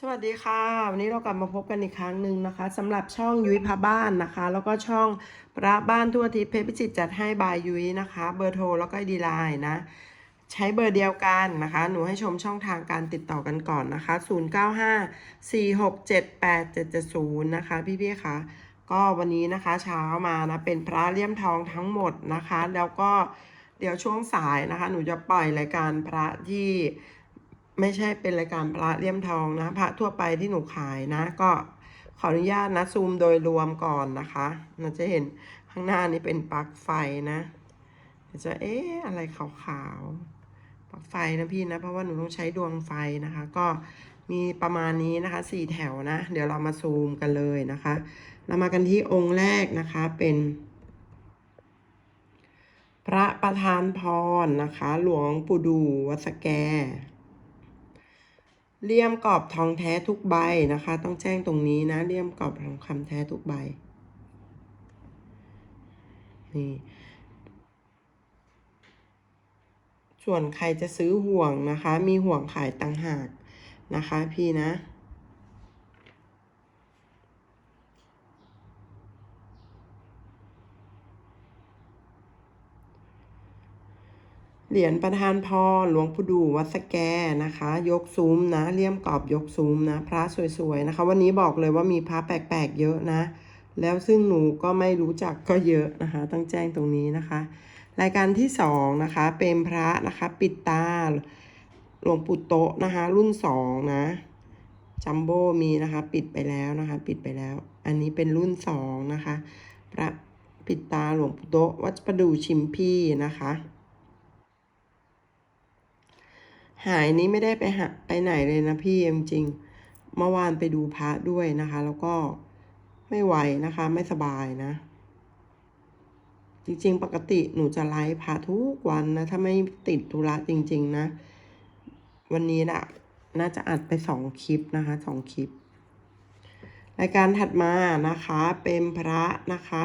สวัสดีค่ะ วันนี้เรากลับมาพบกันอีกครั้งหนึ่งนะคะสำหรับช่องยุ้ยพาบ้านนะคะ แล้วก็ช่องพระบ้านทั่วทิศเพชรพิจิตรจัดให้บายยุ้ยนะคะ เบอร์โทรแล้วก็ดีไลน์นะ ใช้เบอร์เดียวกันนะคะ หนูให้ชมช่องทางการติดต่อกันก่อนนะคะ 0954678770 นะคะ พี่ๆคะก็วันนี้นะคะเช้ามานะเป็นพระเลี่ยมทองทั้งหมดนะคะ แล้วก็เดี๋ยวช่วงสายนะคะ หนูจะปล่อยรายการพระที่ ไม่ใช่เป็นรายการพระเลี่ยมทองนะ พระทั่วไปที่หนูขายนะ ก็ขออนุญาตนะซูมโดยรวมก่อนนะคะเราจะเห็นข้างหน้านี้เป็นปลั๊กไฟนะจะเอ๊ะอะไรขาวๆปลั๊กไฟนะพี่นะ เพราะว่าหนูต้องใช้ดวงไฟนะคะ ก็มีประมาณนี้นะคะสี่แถวนะ เดี๋ยวเรามาซูมกันเลยนะคะ เรามากันที่องค์แรกนะคะเป็น พระประธานพรนะคะ หลวงปู่ดูวัดสแก เลี่ยมกรอบทองแท้ทุกใบนะคะ ต้องแจ้งตรงนี้นะเลี่ยมกรอบทองคำแท้ทุกใบนี่ส่วนใครจะซื้อห่วงนะคะ มีห่วงขายต่างหากนะคะพี่นะ เหรียญประธานพรหลวงปู่ดูวัดสแกนะคะ ยกซุ้มนะเลี่ยมกรอบยกซุ้มนะ พระสวยๆนะคะ วันนี้บอกเลยว่ามีพระแปลกๆเยอะนะ แล้วซึ่งหนูก็ไม่รู้จักก็เยอะนะคะ ต้องแจ้งตรงนี้นะคะ รายการที่สองนะคะ เป็นพระนะคะ ปิดตาหลวงปู่โตะนะคะ รุ่นสองนะจัมโบ้มีนะคะ ปิดไปแล้วนะคะ ปิดไปแล้ว อันนี้เป็นรุ่นสองนะคะ พระปิดตาหลวงปู่โตะวัดประดูชิมพี่นะคะ หายนี้ไม่ได้ไปหาไปไหนเลยนะพี่จริงเมื่อวานไปดูพระด้วยนะคะ แล้วก็ไม่ไหวนะคะ ไม่สบายนะ จริงๆ ปกติหนูจะไลฟ์พระทุกวันนะ ถ้าไม่ติดธุระจริง ๆ นะ วันนี้นะน่าจะอัดไปสองคลิปนะคะสองคลิปรายการถัดมานะคะเป็นพระนะคะ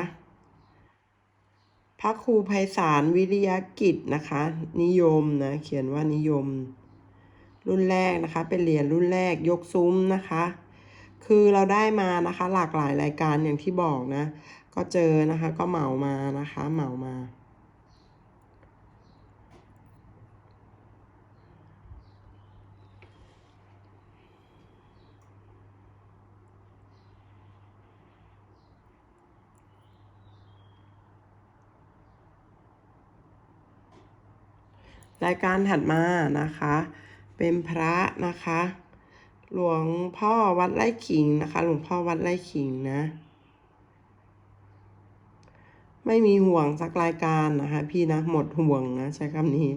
พระครูไพศาลวิริยกิจนะคะ นิยมนะ เขียนว่านิยม รุ่นแรกนะคะ เป็นเหรียญรุ่นแรกยกซุ้มนะคะ คือเราได้มานะคะ หลากหลายรายการอย่างที่บอกนะ ก็เจอนะคะก็เหมามานะคะเหมามา รายการถัดมานะคะ เป็นพระนะคะ หลวงพ่อวัดไร่ขิงนะคะ หลวงพ่อวัดไร่ขิงนะ ไม่มีห่วงสักรายการนะคะ พี่นะหมดห่วงนะใช้คำนี้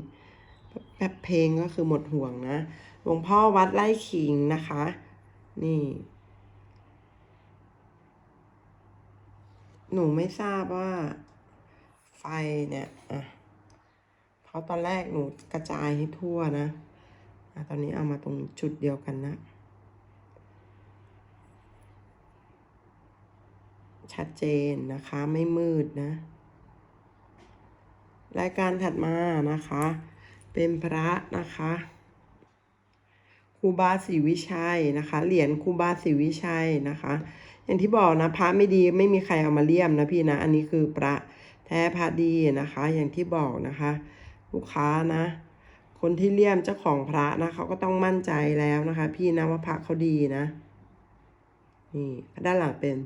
แป๊บเพลงก็คือหมดห่วงนะ หลวงพ่อวัดไร่ขิงนะคะ นี่ หนูไม่ทราบว่าไฟเนี่ยอะเพราะตอนแรกหนูกระจายให้ทั่วนะอะ ตอนนี้เอามาตรงจุดเดียวกันนะ ชัดเจนนะคะไม่มืดนะ รายการถัดมานะคะ เป็นพระนะคะครูบาศรีวิชัยนะคะ เหรียญครูบาศรีวิชัยนะคะ อย่างที่บอกนะพระไม่ดีไม่มีใครเอามาเลี่ยมนะพี่นะ อันนี้คือพระแท้พระดีนะคะ อย่างที่บอกนะคะ ลูกค้านะ คนที่เลี่ยมเจ้าของพระนะเขาก็ต้องมั่นใจแล้วนะคะ พี่นะว่าพระเขาดีนะ นี่ ด้านหลังเป็น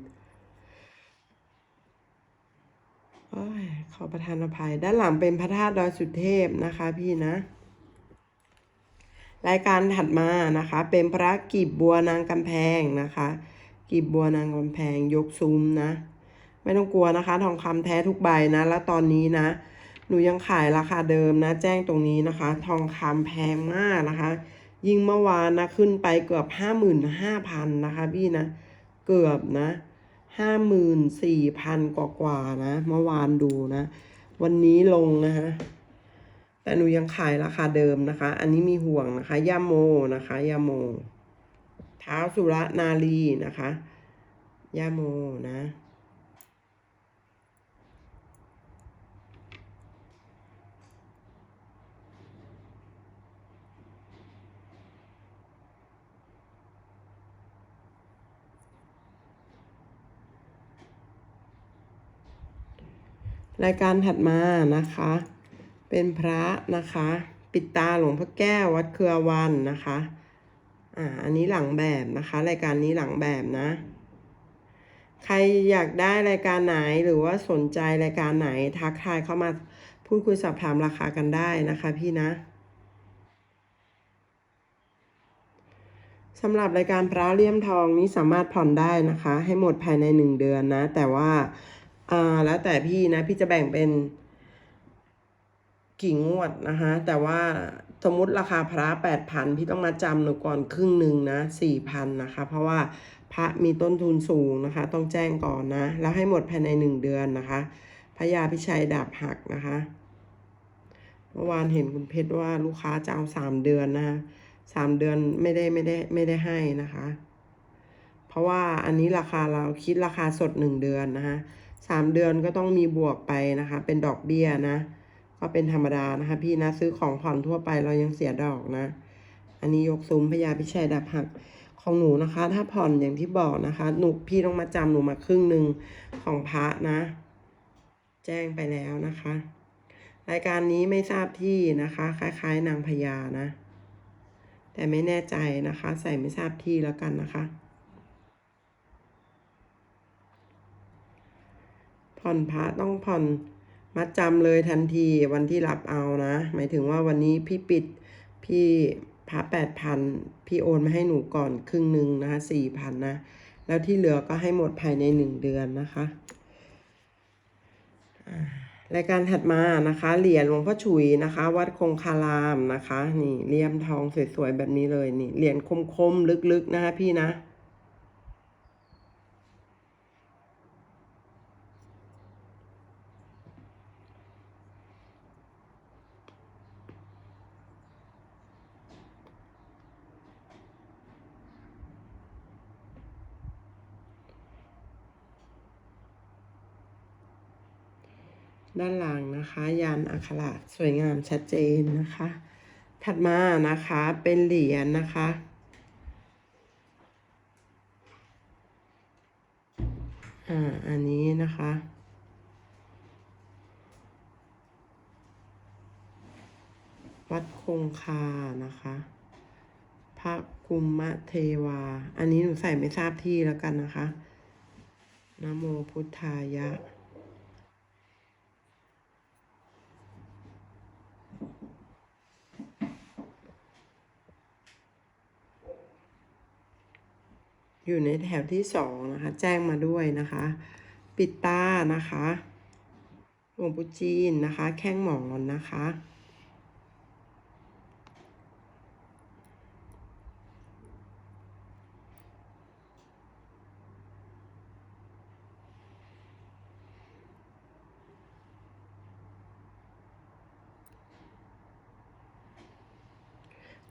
โอ้ยขอประทานอภัย ด้านหลังเป็นพระธาตุดอยสุเทพนะคะ พี่นะ รายการถัดมานะคะ เป็นพระกีบบัวนางกำแพงนะคะกีบบัวนางกำแพงยกซุ้มนะ ไม่ต้องกลัวนะคะ ทองคำแท้ทุกใบนะ แล้วตอนนี้นะ หนูยังขายราคาเดิมนะ แจ้งตรงนี้นะคะ ทองคำแพงมากนะคะ ยิ่งเมื่อวานนะขึ้นไปเกือบห้าหมื่นห้าพันนะคะพี่นะ เกือบนะห้าหมื่นสี่พันกว่าๆนะ เมื่อวานดูนะ วันนี้ลงนะคะ แต่หนูยังขายราคาเดิมนะคะ อันนี้มีห่วงนะคะยาโมนะคะยาโม เท้าสุรนารีนะคะยาโมนะ รายการถัดมานะคะ เป็นพระนะคะ ปิดตาหลวงพ่อแก้ววัดเครือวันนะคะอ่าอันนี้หลังแบบนะคะ รายการนี้หลังแบบนะ ใครอยากได้รายการไหนหรือว่าสนใจรายการไหนทักทายเข้ามาพูดคุยสอบถามราคากันได้นะคะพี่นะสำหรับรายการพระเลี่ยมทองนี้สามารถผ่อนได้นะคะ ให้หมดภายในหนึ่งเดือนนะ แต่ว่า อ่าแล้วแต่พี่นะ พี่จะแบ่งเป็นกี่งวดนะคะ แต่ว่าสมมติราคาพระแปดพันพี่ต้องมาจำหนูก่อนครึ่งหนึ่งนะสี่พันนะคะ เพราะว่าพระมีต้นทุนสูงนะคะ ต้องแจ้งก่อนนะ แล้วให้หมดภายในหนึ่งเดือนนะคะพญาพิชัยดาบหักนะคะเมื่อวานเห็นคุณเพชรว่าลูกค้าจะเอาสามเดือนนะคะสามเดือนไม่ได้ไม่ได้ไม่ได้ให้นะคะ เพราะว่าอันนี้ราคาเราคิดราคาสดหนึ่งเดือนนะคะ สามเดือนก็ต้องมีบวกไปนะคะ เป็นดอกเบี้ยนะ ก็เป็นธรรมดานะคะ พี่นะซื้อของผ่อนทั่วไปเรายังเสียดอกนะ อันนี้ยกซุ้มพญาพิชัยดาบหักของหนูนะคะ ถ้าผ่อนอย่างที่บอกนะคะ หนูพี่ต้องมาจำหนูมาครึ่งหนึ่งของพระนะ แจ้งไปแล้วนะคะ รายการนี้ไม่ทราบที่นะคะ คล้าย ๆ นางพญานะ แต่ไม่แน่ใจนะคะ ใส่ไม่ทราบที่แล้วกันนะคะ ผ่อนพระต้องผ่อนมัดจำเลยทันทีวันที่รับเอานะ หมายถึงว่าวันนี้พี่ปิดพี่พระแปดพันพี่โอนมาให้หนูก่อนครึ่งหนึ่งนะสี่พันนะ แล้วที่เหลือก็ให้หมดภายในหนึ่งเดือนนะคะรายการถัดมานะคะ เหรียญหลวงพ่อฉุยนะคะ วัดคงคารามนะคะ นี่เลี่ยมทองสวยๆแบบนี้เลยนี่เหรียญคมๆลึกๆนะคะพี่นะ ด้านหลังนะคะยานอักขระสวยงามชัดเจนนะคะ ถัดมานะคะเป็นเหรียญนะคะอ่าอันนี้นะคะวัดคงคานะคะ พระกุมมะเทวา อันนี้หนูใส่ไม่ทราบที่แล้วกันนะคะนะโมพุทธายะ อยู่ในแถวที่สองนะคะ แจ้งมาด้วยนะคะ ปิดตานะคะหลวงปู่จีนนะคะ แข้งหมอนนะคะ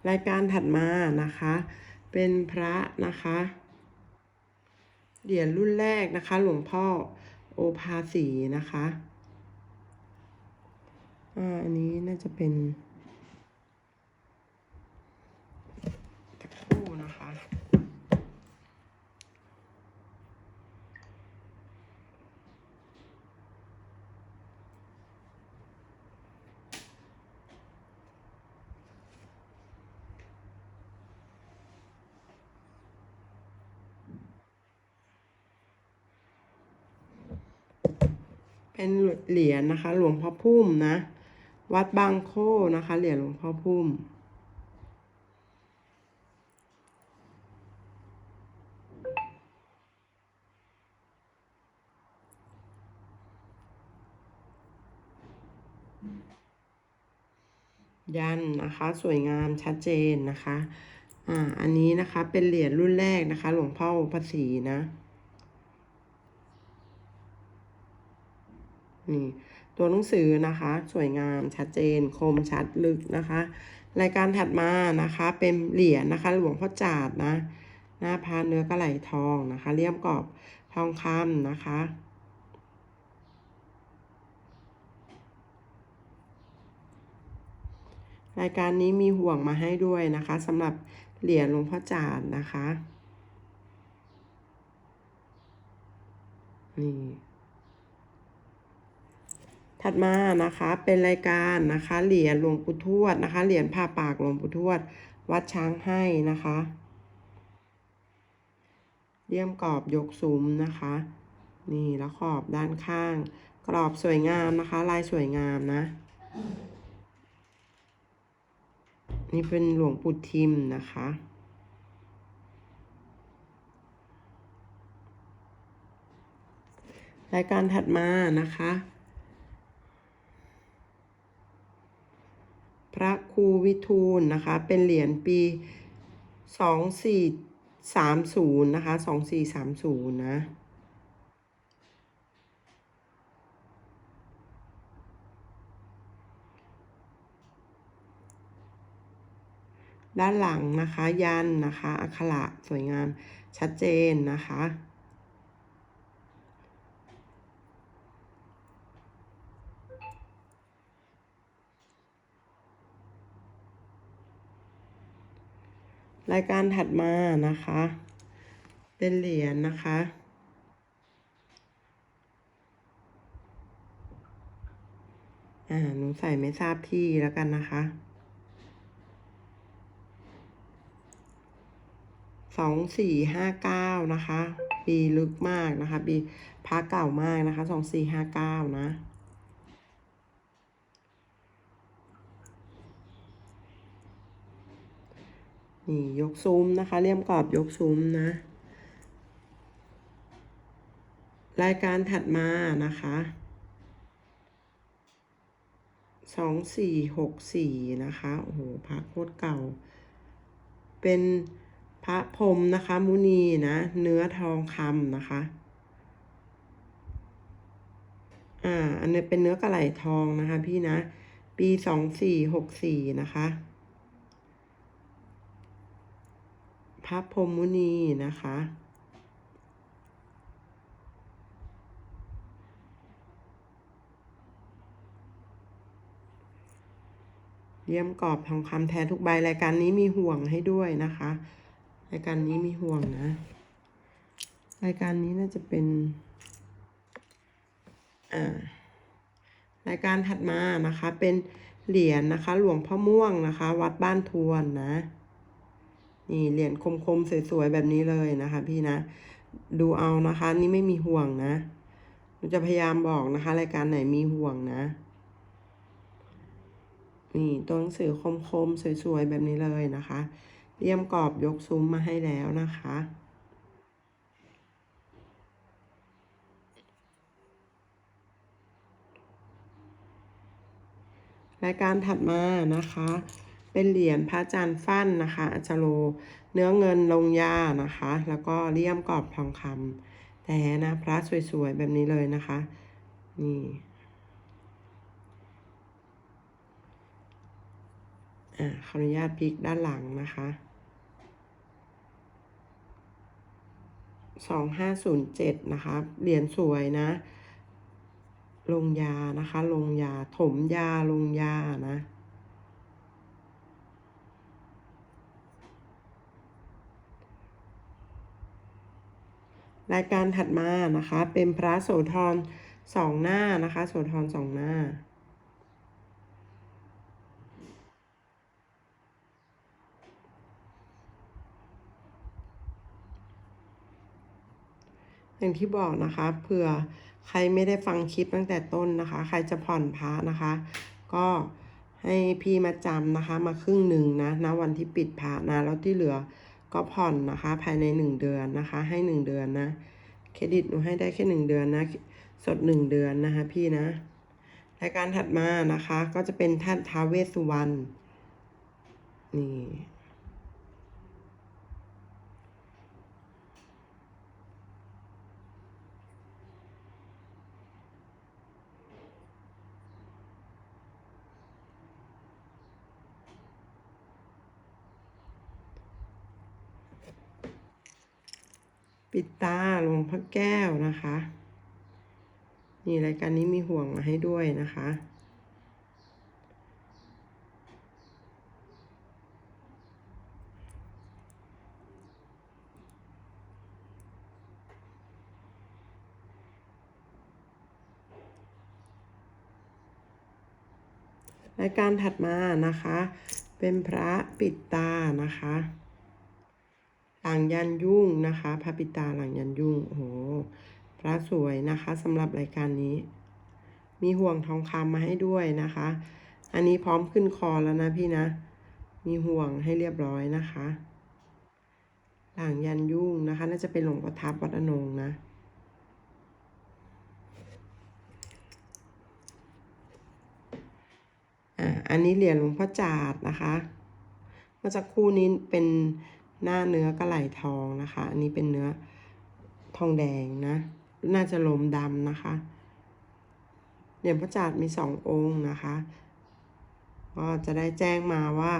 รายการถัดมานะคะ เป็นพระนะคะ เหรียญรุ่นแรกนะคะ หลวงพ่อโอภาสีนะคะ อ่า อันนี้น่าจะเป็นตะกครู่นะคะ เป็นเหรียญนะคะ หลวงพ่อพุ่มนะ วัดบางโคนะคะ เหรียญหลวงพ่อพุ่ม ยันนะคะ สวยงามชัดเจนนะคะ อ่า อันนี้นะคะเป็นเหรียญรุ่นแรกนะคะ หลวงพ่อภาษีนะ นี่ตัวหนังสือนะคะ สวยงามชัดเจน คมชัดลึกนะคะ รายการถัดมานะคะ เป็นเหรียญนะคะ หลวงพ่อจาดนะหน้าพานเนื้อกระไหลทองนะคะเลี่ยมกรอบทองคำนะคะรายการนี้มีห่วงมาให้ด้วยนะคะสำหรับเหรียญหลวงพ่อจาดนะคะ นี่ ถัดมานะคะเป็นรายการนะคะ เหรียญหลวงปู่ทวดนะคะ เหรียญผ่าปากหลวงปู่ทวด วัดช้างให้นะคะเลี่ยมกรอบยกซุ้มนะคะ นี่แล้วขอบด้านข้าง กรอบสวยงามนะคะ ลายสวยงามนะ นี่เป็นหลวงปู่ทิมนะคะรายการถัดมานะคะ ระครูวิทูลนะคะ เป็นเหรียญปีสองสี่สามศูนย์นะคะสองสี่สามศูนย์นะด้านหลังนะคะ ยันนะคะ อักขระสวยงามชัดเจนนะคะ รายการถัดมานะคะ เป็นเหรียญนะคะ อ่า หนูใส่ไม่ทราบที่แล้วกันนะคะสองสี่ห้าเก้านะคะ ปีลึกมากนะคะ ปีพระเก่ามากนะคะสองสี่ห้าเก้านะ นี่ยกซุ้มนะคะเลี่ยมกรอบยกซุ้มนะ รายการถัดมานะคะสองสี่หกสี่นะคะโอ้โหพระโคตรเก่า เป็นพระพรมนะคะ มุนีนะ เนื้อทองคำนะคะ อ่า อันนี้เป็นเนื้อกระไหลทองนะคะพี่นะ ปีสองสี่หกสี่นะคะ พระพรหมมุนีนะคะ เยี่ยมกรอบทองคำแท้ทุกใบรายการนี้มีห่วงให้ด้วยนะคะ รายการนี้มีห่วงนะ รายการนี้น่าจะเป็น อ่ารายการถัดมานะคะเป็นเหรียญนะคะ หลวงพ่อม่วงนะคะ วัดบ้านทวนนะ นี่เหรียญคมๆสวยๆแบบนี้เลยนะคะ พี่นะ ดูเอานะคะ นี่ไม่มีห่วงนะเราจะพยายามบอกนะคะ รายการไหนมีห่วงนะ นี่ตัวหนังสือคมๆสวยๆแบบนี้เลยนะคะเลี่ยมกรอบยกซุ้มมาให้แล้วนะคะ รายการถัดมานะคะ เป็นเหรียญพระจันทร์ฟั่นนะคะอัจโรเนื้อเงินลงยานะคะ แล้วก็เลี่ยมกรอบทองคำแต่นะพระสวยๆแบบนี้เลยนะคะ นี่อ่าขออนุญาตพลิกด้านหลังนะคะสองห้าศูนย์เจ็ดนะคะเหรียญสวยนะ ลงยานะคะ ลงยา ถมยาลงยานะ รายการถัดมานะคะ เป็นพระโสธรสองหน้านะคะ โสธรสองหน้า อย่างที่บอกนะคะเผื่อใครไม่ได้ฟังคลิปตั้งแต่ต้นนะคะ ใครจะผ่อนพระนะคะ ก็ให้พี่มาจำนะคะ มาครึ่งหนึ่งนะณวันที่ปิดพระนะแล้วที่เหลือ ก็ผ่อนนะคะภายในหนึ่งเดือนนะคะ ให้หนึ่งเดือนนะ เครดิตหนูให้ได้แค่หนึ่งเดือนนะ สดหนึ่งเดือนนะคะพี่นะรายการถัดมานะคะ ก็จะเป็นท่านท้าเวสสุวรรณนี่ ปิดตาหลวงพ่อแก้วนะคะ นี่รายการนี้มีห่วงมาให้ด้วยนะคะ รายการถัดมานะคะ เป็นพระปิดตานะคะ หลังยันยุ่งนะคะพระปิตาหลังยันยุ่งโอ้โหพระสวยนะคะสำหรับรายการนี้ มีห่วงทองคำมาให้ด้วยนะคะ อันนี้พร้อมขึ้นคอแล้วนะพี่นะ มีห่วงให้เรียบร้อยนะคะ หลังยันยุ่งนะคะ น่าจะเป็นหลวงประทับวัดอนงนะอ่าอันนี้เหรียญหลวงพ่อจาดนะคะเมื่อสักครู่นี้เป็น หน้าเนื้อกระไหลทองนะคะ อันนี้เป็นเนื้อทองแดงนะ น่าจะลมดำนะคะ เหรียญพระจาดมีสององค์นะคะ ก็จะได้แจ้งมาว่า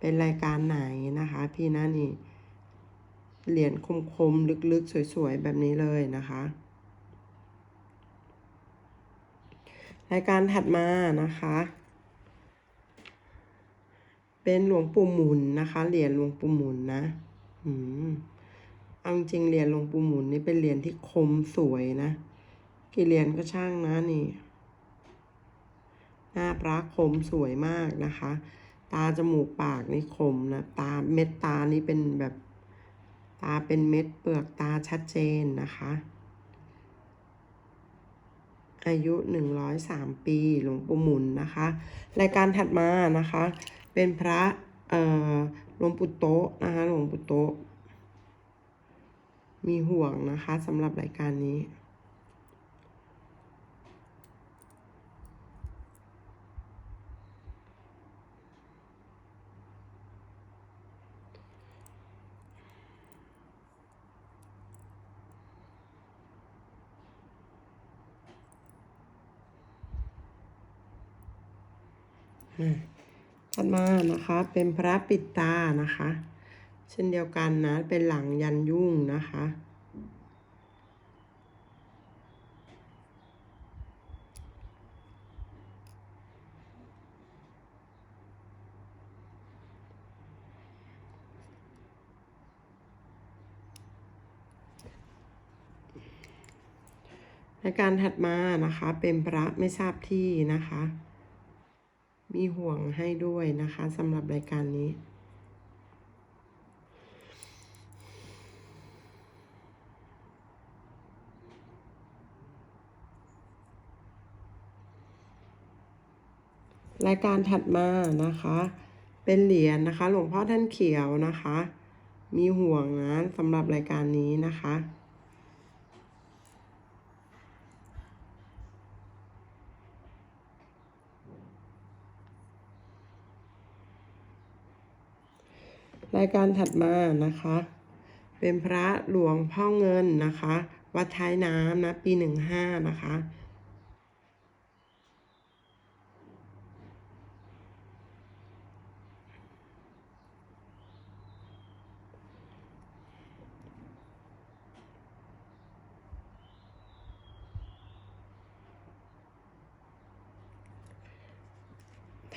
เป็นรายการไหนนะคะ พี่นะนี่ เหรียญคมๆ ลึกๆ สวยๆ แบบนี้เลยนะคะ รายการถัดมานะคะ เป็นหลวงปู่หมุนนะคะ เหรียญหลวงปู่หมุนนะอืมเอาจริงเหรียญหลวงปู่หมุนนี่เป็นเหรียญที่คมสวยนะ กี่เหรียญก็ช่างนะนี่ หน้าพระคมสวยมากนะคะ ตาจมูกปากนี่คมนะ ตาเม็ดตานี่เป็นแบบ ตาเป็นเม็ดเปลือกตาชัดเจนนะคะ อายุหนึ่งร้อยสามปีหลวงปู่หมุนนะคะ รายการถัดมานะคะ เป็นพระเอ่อหลวงปู่โตะนะคะหลวงปู่โตะมีห่วงนะคะสำหรับรายการนี้อะ ถัดมานะคะเป็นพระปิดตานะคะ เช่นเดียวกันนะเป็นหลังยันยุ่งนะคะรายการถัดมานะคะเป็นพระไม่ทราบที่นะคะ มีห่วงให้ด้วยนะคะสำหรับรายการนี้ รายการถัดมานะคะ เป็นเหรียญนะคะ หลวงพ่อท่านเขียวนะคะ มีห่วงนะสำหรับรายการนี้นะคะ รายการถัดมานะคะ เป็นพระหลวงพ่อเงินนะคะ วัดท้ายน้ำนะปีหนึ่งห้านะคะ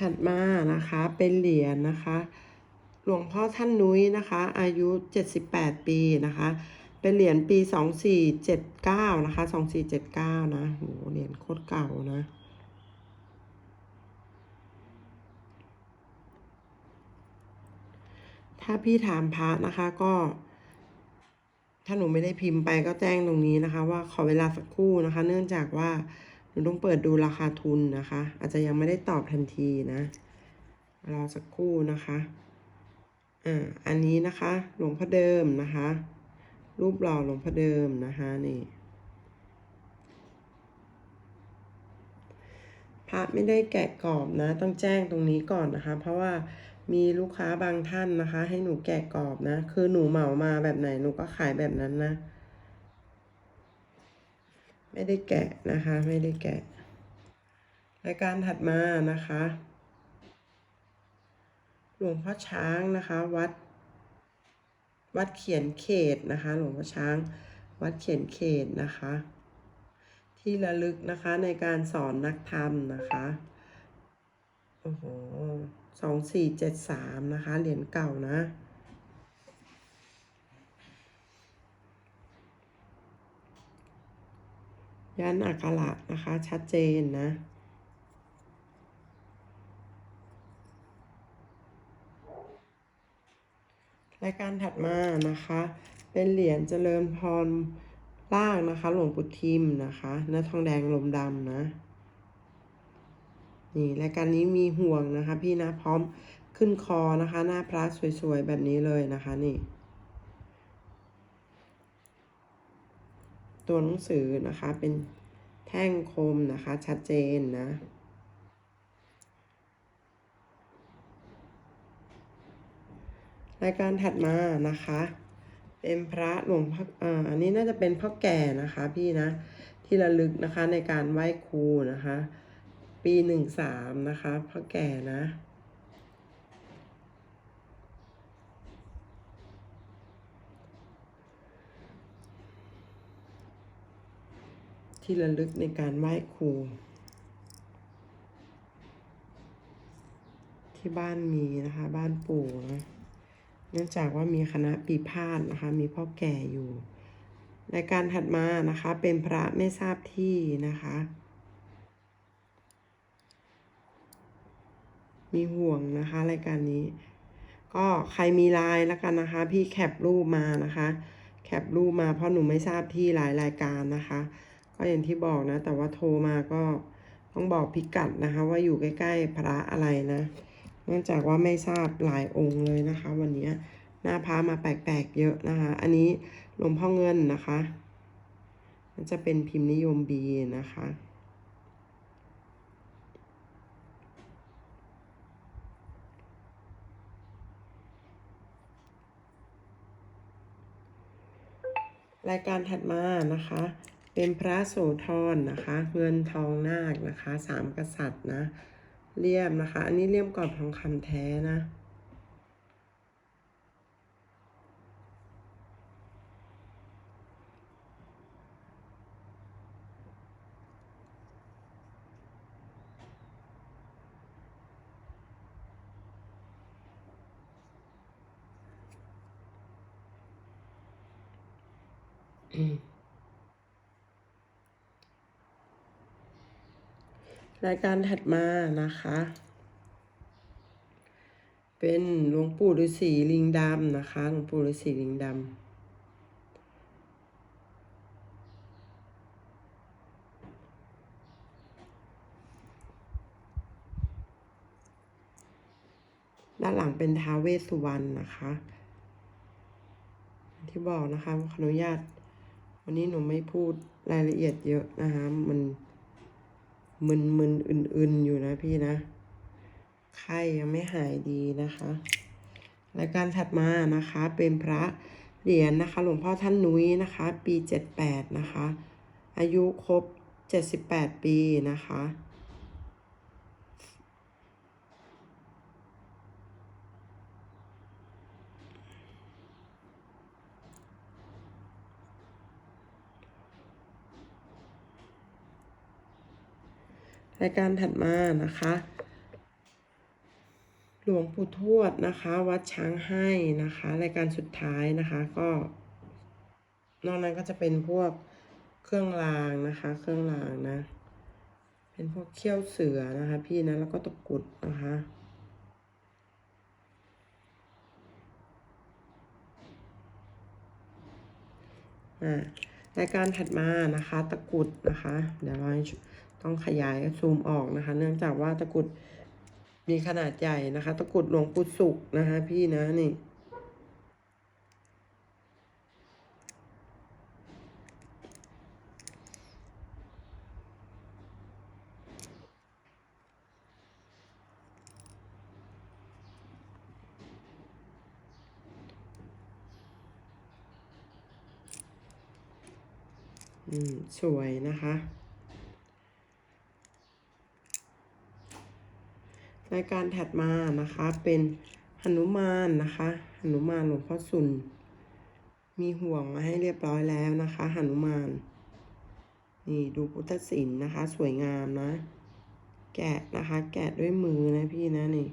ถัดมานะคะเป็นเหรียญนะคะ หลวงพ่อท่านนุ้ยนะคะ อายุ 78 ปีนะคะ เป็นเหรียญปี 2479 นะคะ 2479 นะโหเหรียญโคตรเก่านะ ถ้าพี่ถามพระนะคะก็ ถ้าหนูไม่ได้พิมพ์ไปก็แจ้งตรงนี้นะคะ ว่าขอเวลาสักครู่นะคะ เนื่องจากว่าหนูต้องเปิดดูราคาทุนนะคะ อาจจะยังไม่ได้ตอบทันทีนะ รอสักครู่นะคะ อ่าอันนี้นะคะ หลวงพ่อเดิมนะคะ รูปหล่อหลวงพ่อเดิมนะคะนี่พระไม่ได้แกะกรอบนะ ต้องแจ้งตรงนี้ก่อนนะคะ เพราะว่ามีลูกค้าบางท่านนะคะ ให้หนูแกะกรอบนะ คือหนูเหมามาแบบไหนหนูก็ขายแบบนั้นนะ ไม่ได้แกะนะคะ ไม่ได้แกะรายการถัดมานะคะ หลวงพ่อช้างนะคะ วัด วัดเขียนเขตนะคะ หลวงพ่อช้าง วัดเขียนเขตนะคะ ที่ระลึกนะคะในการสอนนักธรรมนะคะโอ้โหสองสี่เจ็ดสามนะคะเหรียญเก่านะยันอักขระนะคะ ชัดเจนนะ รายการถัดมานะคะ เป็นเหรียญเจริญพรล่างนะคะ หลวงปู่ทิมนะคะเนื้อทองแดงลมดำนะนี่รายการนี้มีห่วงนะคะ พี่นะพร้อมขึ้นคอนะคะ หน้าพระสวยๆแบบนี้เลยนะคะนี่ตัวหนังสือนะคะเป็นแท่งคมนะคะชัดเจนนะ รายการถัดมานะคะ เป็นพระหลวงพ่ออ่าอันนี้น่าจะเป็นพ่อแก่นะคะพี่นะที่ระลึกนะคะในการไหว้ครูนะคะ ปีหนึ่งสามนะคะพ่อแก่นะที่ระลึกในการไหว้ครู ที่บ้านมีนะคะ บ้านปู่นะ นื่องจากว่ามีคณะปีพาดนะคะ มีพ่อแก่อยู่รายการถัดมานะคะเป็นพระไม่ทราบที่นะคะ มีห่วงนะคะรายการนี้ ก็ใครมีไลน์แล้วกันนะคะ พี่แคปรูปมานะคะ แคปรูปมาเพราะหนูไม่ทราบที่หลายรายการนะคะ ก็อย่างที่บอกนะ แต่ว่าโทรมาก็ต้องบอกพิกัดนะคะ ว่าอยู่ใกล้ ๆ พระอะไรนะ เนื่องจากว่าไม่ทราบหลายองค์เลยนะคะ วันนี้หน้าพระมาแปลกๆเยอะนะคะ อันนี้หลวงพ่อเงินนะคะ มันจะเป็นพิมพ์นิยมบีนะคะรายการถัดมานะคะ เป็นพระโสธรนะคะ เงินทองนาคนะคะสามกษัตริย์นะ เลี่ยมนะคะ อันนี้เลี่ยมกรอบทองคำแท้นะ รายการถัดมานะคะ เป็นหลวงปู่ฤาษีลิงดำนะคะ หลวงปู่ฤาษีลิงดำ ด้านหลังเป็นท้าเวสสุวรรณนะคะ ที่บอกนะคะขออนุญาต วันนี้หนูไม่พูดรายละเอียดเยอะนะคะ มัน มึนมึนอื่นๆอยู่นะพี่นะ ไข้ยังไม่หายดีนะคะรายการถัดมานะคะเป็นพระเหรียญนะคะหลวงพ่อท่านนุ้ยนะคะ ปีเจ็ดแปดนะคะ อายุครบเจ็ดสิบแปดปีนะคะ รายการถัดมานะคะ หลวงปู่ทวดนะคะ วัดช้างให้นะคะ รายการสุดท้ายนะคะก็ นอกนั้นก็จะเป็นพวกเครื่องรางนะคะ เครื่องรางนะ เป็นพวกเขี้ยวเสือนะคะ พี่นะแล้วก็ตะกุดนะคะอ่ารายการถัดมานะคะ ตะกุดนะคะ เดี๋ยวเรา ต้องขยายซูมออกนะคะ เนื่องจากว่าตะกุดมีขนาดใหญ่นะคะ ตะกุดหลวงปู่สุกนะคะ พี่นะนี่อืมสวยนะคะ รายการถัดมานะคะ เป็นหนุมานนะคะหนุมานหลวงพ่อสุน มีห่วงมาให้เรียบร้อยแล้วนะคะหนุมาน นี่ดูพุทธศิลป์นะคะ สวยงามนะ แกะนะคะ แกะด้วยมือนะพี่นะนี่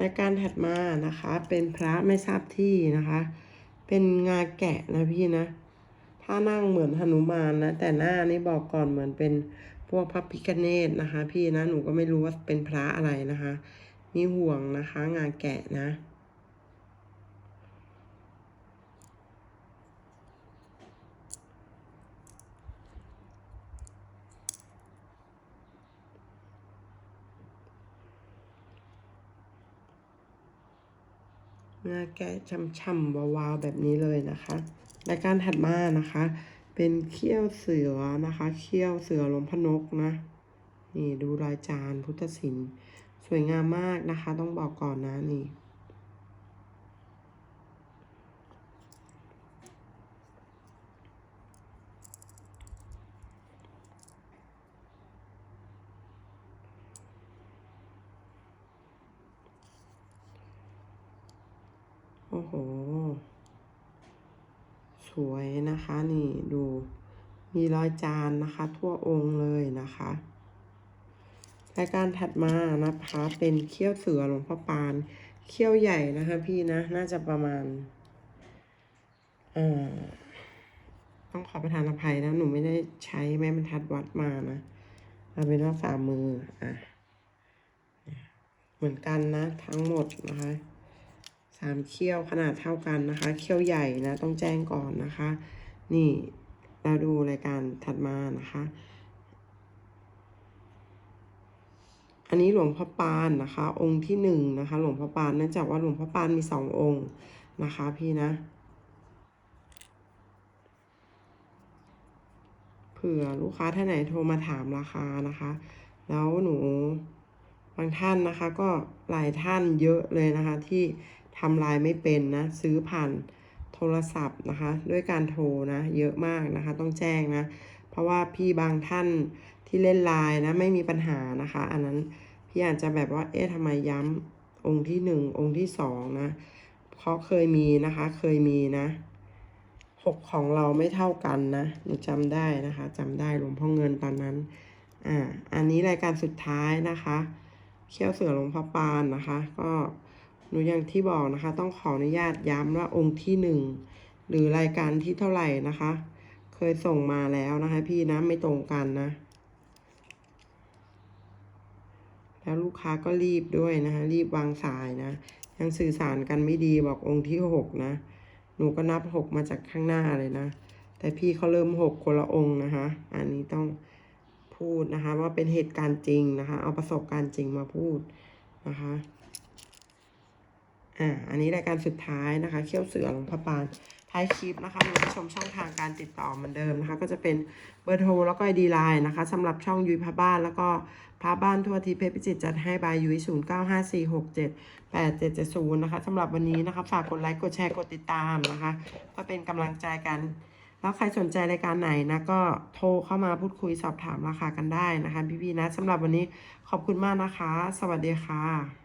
และการถัดมานะคะ เป็นพระไม่ทราบที่นะคะ เป็นงาแกะนะพี่นะ ถ้านั่งเหมือนหนุมานนะ แต่หน้านี่บอกก่อนเหมือนเป็นพวกพระพิคเนตนะคะ พี่นะ หนูก็ไม่รู้ว่าเป็นพระอะไรนะคะ มีห่วงนะคะ งาแกะนะ เนื้อแกะช่ำๆวาวๆแบบนี้เลยนะคะและการถัดมานะคะ เป็นเขี้ยวเสือนะคะเขี้ยวเสือลวงพนกนะนี่ดูรอยจานพุทธศิลป์สวยงามมากนะคะ ต้องบอกก่อนนะนี่ อ้โห สวยนะคะนี่ดูมีรอยจานนะคะ ทั่วองค์เลยนะคะรายการถัดมานะคะเป็นเขี้ยวเสือหลวงพ่อปานเขี้ยวใหญ่นะคะ พี่นะน่าจะประมาณอ่อต้องขอประทานอภัยนะหนูไม่ได้ใช้แม่บรรทัดวัดมานะเอาเป็นว่าฝ่ามืออะเหมือนกันนะทั้งหมดนะคะ สามเขี้ยวขนาดเท่ากันนะคะ เขี้ยวใหญ่นะต้องแจ้งก่อนนะคะ นี่เราดูรายการถัดมานะคะ อันนี้หลวงพ่อปานนะคะ องค์ที่หนึ่งนะคะ หลวงพ่อปานเนื่องจากว่าหลวงพ่อปานมีสององค์นะคะพี่นะ เผื่อลูกค้าท่านไหนโทรมาถามราคานะคะ แล้วหนูบางท่านนะคะ ก็หลายท่านเยอะเลยนะคะที่ ทำไลน์ไม่เป็นนะ ซื้อผ่านโทรศัพท์นะคะ ด้วยการโทรนะ เยอะมากนะคะ ต้องแจ้งนะ เพราะว่าพี่บางท่านที่เล่นไลน์นะ ไม่มีปัญหานะคะ อันนั้นพี่อาจจะแบบว่า เอ๊ะทำไมย้ำองค์ที่หนึ่งองค์ที่สองนะเพราะเคยมีนะคะ เคยมีนะหกของเราไม่เท่ากันนะหนูจำได้นะคะจำได้หลวงพ่อเงินตอนนั้นอ่าอันนี้รายการสุดท้ายนะคะ เขี้ยวเสือหลวงพ่อปานนะคะ ก็ หนูอย่างที่บอกนะคะ ต้องขออนุญาตย้ำว่าองค์ที่หนึ่งหรือรายการที่เท่าไหร่นะคะ เคยส่งมาแล้วนะคะ พี่นะไม่ตรงกันนะ แล้วลูกค้าก็รีบด้วยนะคะ รีบวางสายนะ ยังสื่อสารกันไม่ดีบอกองค์ที่หกนะ หนูก็นับหกมาจากข้างหน้าเลยนะ แต่พี่เขาเริ่มหกคนละองค์นะคะ อันนี้ต้องพูดนะคะ ว่าเป็นเหตุการณ์จริงนะคะ เอาประสบการณ์จริงมาพูดนะคะ อ่า อันนี้รายการสุดท้ายนะคะ เขี้ยวเสือหลวงพ่อปาน ท้ายคลิปนะคะมีผู้ชมช่องทางการติดต่อเหมือนเดิมนะคะ ก็จะเป็นเบอร์โทรแล้วก็ไอดีไลน์นะคะสำหรับช่องยุ้ยพาบ้านแล้วก็พาบ้านทั่วทีเพชรพิจิตรจัดให้บายยุ้ยศูนย์เก้าห้าสี่หกเจ็ดแปดเจ็ดเจ็ดศูนย์นะคะสำหรับวันนี้นะคะฝากกดไลค์กดแชร์กดติดตามนะคะ ก็เป็นกำลังใจกัน แล้วใครสนใจรายการไหนนะก็โทรเข้ามาพูดคุยสอบถามราคากันได้นะคะพี่ๆนะสำหรับวันนี้ขอบคุณมากนะคะ สวัสดีค่ะ